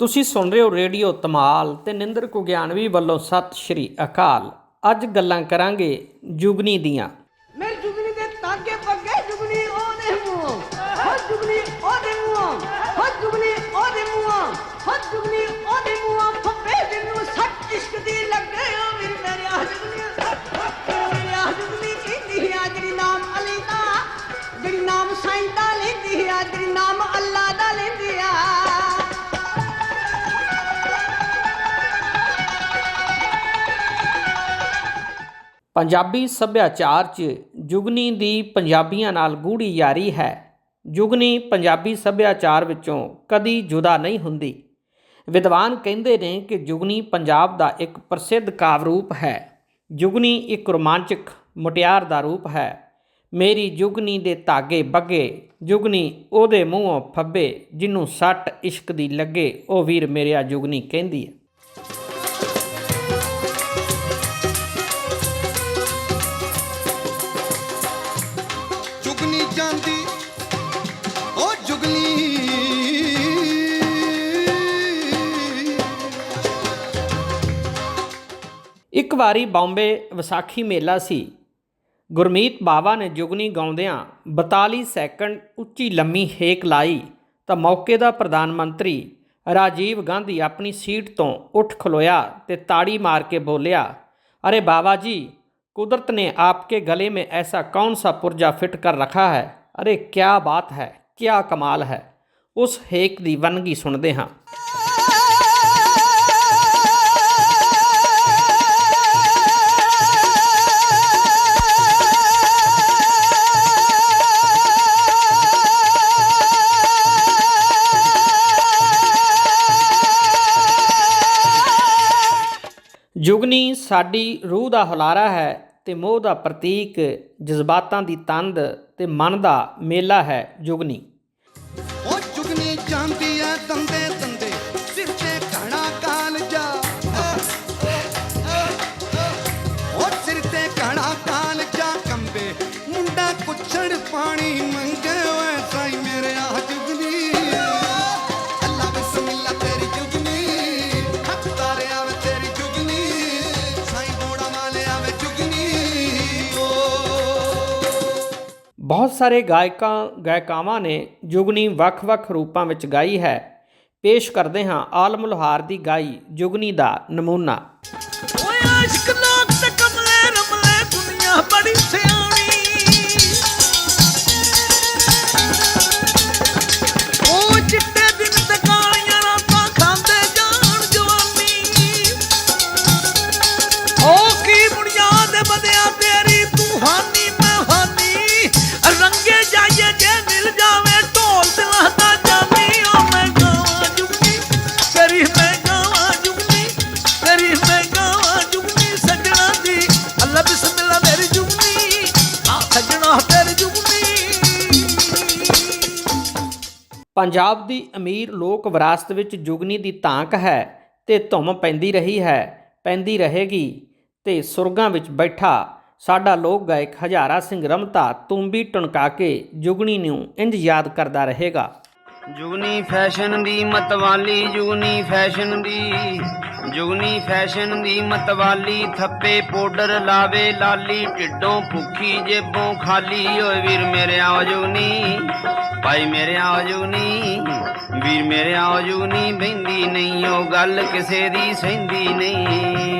ਤੁਸੀਂ ਸੁਣ ਰਹੇ ਹੋ ਰੇਡੀਓ ਧਮਾਲ ਤੇ ਨਿੰਦਰ ਕੁਗਿਆਨਵੀ ਵੱਲੋਂ ਸਤਿ ਸ਼੍ਰੀ ਅਕਾਲ। ਅੱਜ ਗੱਲਾਂ ਕਰਾਂਗੇ ਜੁਗਨੀ ਦੀਆਂ। ਮੇਰੀ ਜੁਗਨੀ ਦੇ ਤਾਗੇ ਪੱਗੇ ਜੁਗਨੀ ਉਹਦੇ ਮੂੰਹੋਂ। ਹੋ ਜੁਗਨੀ ਉਹਦੇ ਮੂੰਹੋਂ। ਹੋ ਜੁਗਨੀ ਉਹਦੇ ਮੂੰਹੋਂ। ਹੋ ਜੁਗਨੀ ਉਹਦੇ ਮੂੰਹੋਂ। ਫੱਬੇ ਦਿਲ ਨੂੰ ਸੱਟ ਇਸ਼ਕ ਦੀ ਲੱਗੇ ਓ ਮੇਰੀ ਮੇਰੇ ਆ ਜੁਗਨੀ। ਮੇਰੀ ਆ ਜੁਗਨੀ ਕਹਿੰਦੀ ਆ ਜਿਹੜੀ ਨਾਮ ਅਲੀ ਦਾ ਜਿਹੜੀ ਨਾਮ ਸਾਈਂ ਦਾ ਲੈਂਦੀ ਆ ਜਿਹੜੀ ਨਾਮ ਅੱਲਾ ਪੰਜਾਬੀ ਸੱਭਿਆਚਾਰ 'ਚ ਜੁਗਨੀ ਦੀ ਪੰਜਾਬੀਆਂ ਨਾਲ ਗੂੜੀ ਯਾਰੀ ਹੈ। ਜੁਗਨੀ ਪੰਜਾਬੀ ਸੱਭਿਆਚਾਰ ਵਿੱਚੋਂ ਕਦੀ ਜੁਦਾ ਨਹੀਂ ਹੁੰਦੀ। ਵਿਦਵਾਨ ਕਹਿੰਦੇ ਨੇ ਕਿ ਜੁਗਨੀ ਪੰਜਾਬ ਦਾ ਇੱਕ ਪ੍ਰਸਿੱਧ ਕਾਵਿ ਰੂਪ ਹੈ। ਜੁਗਨੀ ਇੱਕ ਰੋਮਾਂਚਕ ਮੁਟਿਆਰ ਦਾ ਰੂਪ ਹੈ। ਮੇਰੀ ਜੁਗਨੀ ਦੇ ਧਾਗੇ ਬੱਗੇ, ਜੁਗਨੀ ਉਹਦੇ ਮੂੰਹੋਂ ਫੱਬੇ ਜਿਹਨੂੰ ਸੱਟ ਇਸ਼ਕ ਦੀ ਲੱਗੇ, ਉਹ ਵੀਰ ਮੇਰਿਆ ਜੁਗਨੀ ਕਹਿੰਦੀ ਹੈ। ਜਾਂਦੀ, ਉਹ ਜੁਗਲੀ। ਇੱਕ ਵਾਰੀ ਬੰਬੇ ਵਿਸਾਖੀ ਮੇਲਾ ਸੀ। ਗੁਰਮੀਤ ਬਾਵਾ ਨੇ ਜੁਗਨੀ ਗਾਉਂਦਿਆਂ 42 ਸੈਕਿੰਡ ਉੱਚੀ ਲੰਮੀ ਹੇਕ ਲਾਈ ਤਾਂ ਮੌਕੇ ਦਾ ਪ੍ਰਧਾਨ ਮੰਤਰੀ ਰਾਜੀਵ ਗਾਂਧੀ ਆਪਣੀ ਸੀਟ ਤੋਂ ਉੱਠ ਖਲੋਇਆ ਤੇ ਤਾੜੀ ਮਾਰ ਕੇ ਬੋਲਿਆ, ਅਰੇ ਬਾਵਾ ਜੀ कुदरत ने आपके गले में ऐसा कौन सा पुर्जा फिट कर रखा है अरे क्या बात है क्या कमाल है ਉਸ ਹੇਕ ਦੀ ਵੰਨਗੀ ਸੁਣਦੇ ਹਾਂ ਜੁਗਨੀ ਸਾਡੀ ਰੂਹ ਦਾ ਹੁਲਾਰਾ ਹੈ ਤੇ ਮੋਹ ਦਾ ਪ੍ਰਤੀਕ ਜਜ਼ਬਾਤਾਂ ਦੀ ਤੰਦ ਤੇ ਮਨ ਦਾ ਮੇਲਾ ਹੈ ਜੁਗਨੀ। ਓ ਜੁਗਨੀ ਜਾਂਦੀ ਬਹੁਤ ਸਾਰੇ ਗਾਇਕਾਂ, ਗਾਇਕਾਵਾਂ ਨੇ ਜੁਗਨੀ ਵੱਖ-ਵੱਖ ਰੂਪਾਂ ਵਿੱਚ ਗਾਈ ਹੈ। ਪੇਸ਼ ਕਰਦੇ ਹਾਂ ਆਲਮ ਲੋਹਾਰ ਦੀ ਗਾਈ ਜੁਗਨੀ ਦਾ ਨਮੂਨਾ। ਓਏ ਆਸ਼ਕ ਲੋਕ ਤੇ ਕਮਲੇ ਰਮਲੇ, ਦੁਨੀਆ ਬੜੀ ਸਿਆਣੀ। ਓ ਚਿੱਟੇ ਦਿਨ ਤੇ ਕਾਲੀਆਂ ਰਾਤਾਂ ਖਾਂਦੇ ਜਾਣ ਜਵਾਨੀ। ਓ ਕੀ ਮੁੜੀਆਂ ਦੇ ਪੰਜਾਬ ਦੀ ਅਮੀਰ ਲੋਕ ਵਿਰਾਸਤ ਵਿੱਚ ਜੁਗਨੀ ਦੀ ਧਾਂਕ ਹੈ ਤੇ ਧੁੰਮ ਪੈਂਦੀ ਰਹੀ ਹੈ, ਪੈਂਦੀ ਰਹੇਗੀ ਤੇ ਸੁਰਗਾਂ ਵਿੱਚ ਬੈਠਾ ਸਾਡਾ ਲੋਕ ਗਾਇਕ ਹਜ਼ਾਰਾ ਸਿੰਘ ਰਮਤਾ ਤੁੰਬੀ ਟੁਣਕਾ ਕੇ ਜੁਗਣੀ ਨੂੰ ਇੰਜ ਯਾਦ ਕਰਦਾ ਰਹੇਗਾ। ਜੁਗਨੀ ਫੈਸ਼ਨ ਦੀ ਮਤਵਾਲੀ ਜੁਗਨੀ ਫੈਸ਼ਨ ਦੀ, ਜੁਗਨੀ ਫੈਸ਼ਨ ਦੀ ਮਤਵਾਲੀ ਥੱਪੇ ਪਾਊਡਰ ਲਾਵੇ ਲਾਲੀ, ਢਿੱਡੋਂ ਭੁੱਖੀ ਜੇਬੋਂ ਖਾਲੀ। ਓਏ ਵੀਰ ਮੇਰੇ ਆਓ ਜੁਗਨੀ, ਭਾਈ ਮੇਰੇ ਆਓ ਜੁਗਨੀ, ਵੀਰ ਮੇਰੇ ਆਓ ਜੁਗਨੀ, ਬਹਿੰਦੀ ਨਹੀਂ ਉਹ ਗੱਲ ਕਿਸੇ ਦੀ, ਸਹਿੰਦੀ ਨਹੀਂ।